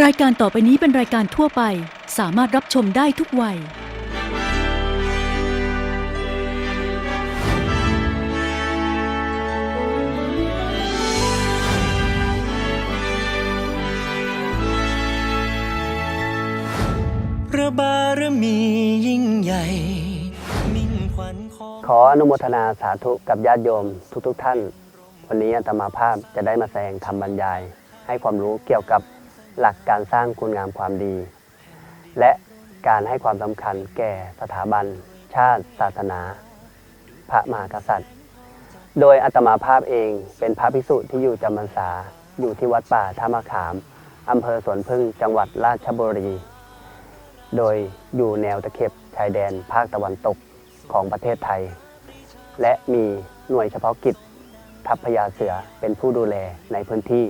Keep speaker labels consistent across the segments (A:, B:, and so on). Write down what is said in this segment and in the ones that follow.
A: รายการต่อไปนี้เป็นรายการทั่วไป สามารถรับชมได้ทุกวัย
B: พระบารมียิ่งใหญ่ มิ่งขวัญของ
C: ขออนุโมทนาสาธุกับญาติโยมทุกๆทท่าน วันนี้อาตมาภาพจะได้มาแสดงธรรมบรรยาย ให้ความรู้เกี่ยวกับ หลักการสร้างคุณงามความดี และการให้ความสำคัญแก่สถาบัน ชาติศาสนา พระมหากษัตริย์ โดยอาตมาภาพเองเป็นพระภิกษุที่อยู่จำพรรษาอยู่ที่วัดป่าท่ามะขามอำเภอสวนพึ่งจังหวัดราชบุรี โดยอยู่แนวตะเข็บชายแดนภาคตะวันตกของประเทศไทย และมีหน่วยเฉพาะกิจทัพพญาเสือเป็นผู้ดูแลในพื้นที่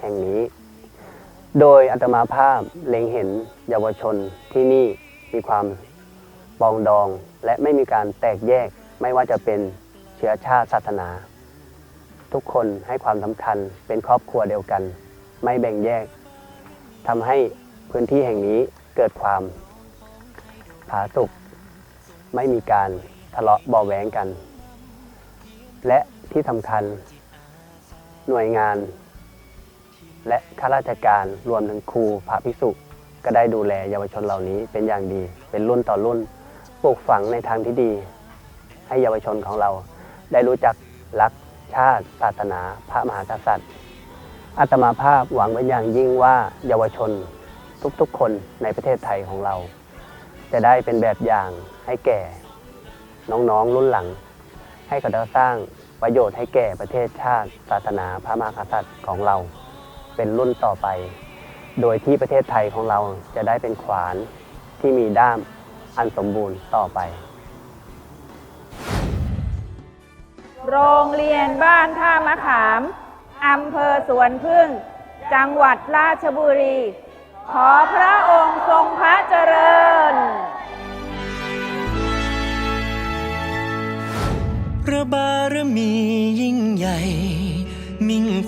C: แห่งนี้ โดยอัตมาภาพเล็งเห็นเยาวชนที่นี่มีความปองดองและไม่มีการแตกแยกไม่ว่าจะเป็นเชื้อชาติศาสนา ทุกคนให้ความสำคัญเป็นครอบครัวเดียวกัน ไม่แบ่งแยกทำให้พื้นที่แห่งนี้เกิดความผาสุกไม่มีการทะเลาะเบาแหวงกัน และที่สำคัญหน่วยงาน และข้าราชการรวมถึงครูพระภิกษุ ก็ได้ดูแลเยาวชนเหล่านี้เป็นอย่างดี เป็นรุ่นต่อรุ่นปลูกฝังในทางที่ดี ให้เยาวชนของเรา ได้รู้จักรักชาติศาสนา พระมหากษัตริย์อาตมาภาพหวังไว้อย่างยิ่งว่าเยาวชนทุกๆ คนในประเทศไทยของเรา จะได้เป็นแบบอย่างให้แก่ น้องๆรุ่นหลัง ให้เขาได้สร้างประโยชน์ให้แก่ประเทศชาติ ศาสนาพระมหากษัตริย์ของเรา เป็นรุ่นต่อไป โดยที่ประเทศไทยของเราจะได้เป็นขวานที่มีด้ามอันสมบูรณ์ต่อไป
D: โรงเรียนบ้านท่ามะขาม อำเภอสวนพึ่ง จังหวัดราชบุรี ขอพระองค์ทรงพระเจริญ
B: พระบา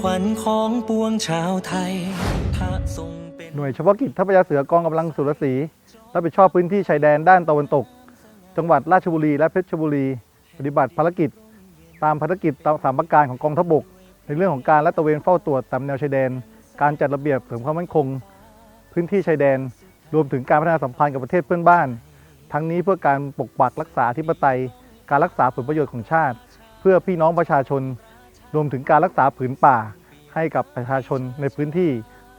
B: วัญของปวงชาวไทยพระทรงเป็น
E: หน่วยเฉพาะกิจทัพยาเสือกองกำลังสุรศรีรับผิดชอบพื้นที่ชายแดนด้านตะวันตก จังหวัดราชบุรีและเพชรบุรี ปฏิบัติภารกิจ ตามภารกิจตามสามประการของกองทัพบก ในเรื่องของการลาดตระเวนเฝ้าตรวจตามแนวชายแดน การจัดระเบียบเสริมความมั่นคง พื้นที่ชายแดน รวมถึงการพัฒนาสัมพันธ์กับประเทศเพื่อนบ้าน ทั้งนี้เพื่อการปกปักรักษาอธิปไตย การรักษาผลประโยชน์ของชาติ เพื่อพี่น้องประชาชน รวมถึงการรักษาผืนป่า ให้กับประชาชนในพื้นที่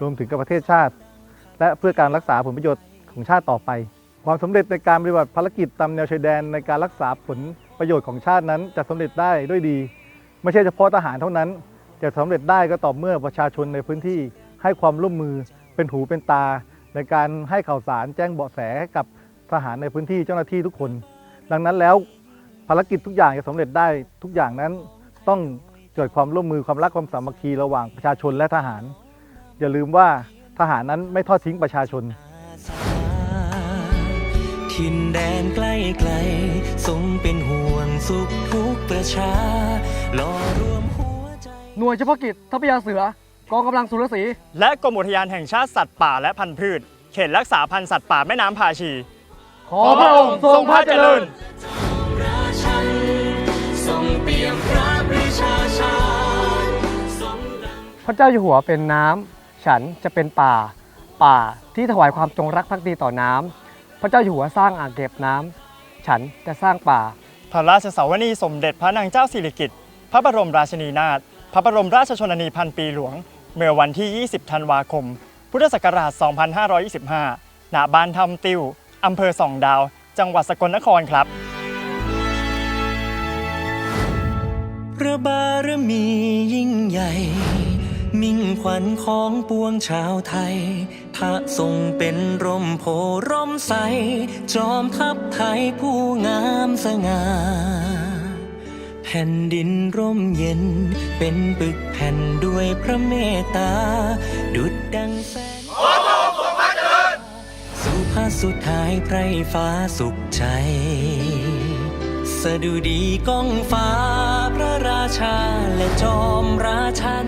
E: รวมถึงกับประเทศชาติ และเพื่อการรักษาผลประโยชน์ของชาติต่อไป ความสำเร็จในการปฏิบัติภารกิจตามแนวชายแดนในการรักษาผลประโยชน์ของชาตินั้น จะสำเร็จได้ด้วยดี ไม่ใช่เฉพาะทหารเท่านั้น จะสำเร็จได้ก็ต่อเมื่อประชาชนในพื้นที่ให้ความร่วมมือเป็นหูเป็นตา ในการให้ข่าวสารแจ้งเบาะแสให้กับทหารในพื้นที่เจ้าหน้าที่ทุกคน ดังนั้นแล้วภารกิจทุกอย่างจะสำเร็จได้ทุกอย่างนั้นต้อง เกิดความร่วมมือความรักความสามัคคีระหว่างประชาชนและทหาร อย่าลืมว่าทหารนั้นไม่ทอดทิ้งประชาชน
B: ทินแดนใกล้ไกลทรงเป็นห่วงสุขทุกประชารอรวมหัวใจ
F: หน่วยเฉพาะกิจทัพยาเสือกองกำลังสุรศรี
G: และกรมอุทยานแห่งชาติสัตว์ป่าและพันธุ์พืช เขตรักษาพันธุ์สัตว์ป่าแม่น้ำพาชี
F: ขอพระองค์ทรงพระเจริญ
B: พระ
F: เจ้าอยู่หัวเป็นน้ำฉันจะเป็นป่า ป่าที่ถวายความจงรักภักดีต่อน้ำพระเจ้าอยู่หัวสร้างอ่างเก็บน้ำฉันจะสร้างป่า
G: พระราชสาวนีสมเด็จพระนางเจ้าสิริกิติ์พระบรมราชินีนาถพระบรมราชชนนีพันปีหลวง เมื่อวันที่ 20 ธันวาคม พุทธศักราช 2525 ณ บ้านทำติวอำเภอสองดาว จังหวัดสกลนครครับ
B: พระบารมียิ่งใหญ่ มิ่งขวัญของปวงชาวไทย พระทรงเป็นร่มโพร่มใส จอมทัพไทยผู้งามสง่า แผ่นดินร่มเย็น เป็นปึกแผ่นด้วยพระเมตตา ดุดดังแสงขอพระองค์ทรงพระเจริญสุภาสุดท้ายไพรฟ้าสุขใจ สดุดีก้องฟ้าพระราชาและจอมราชัน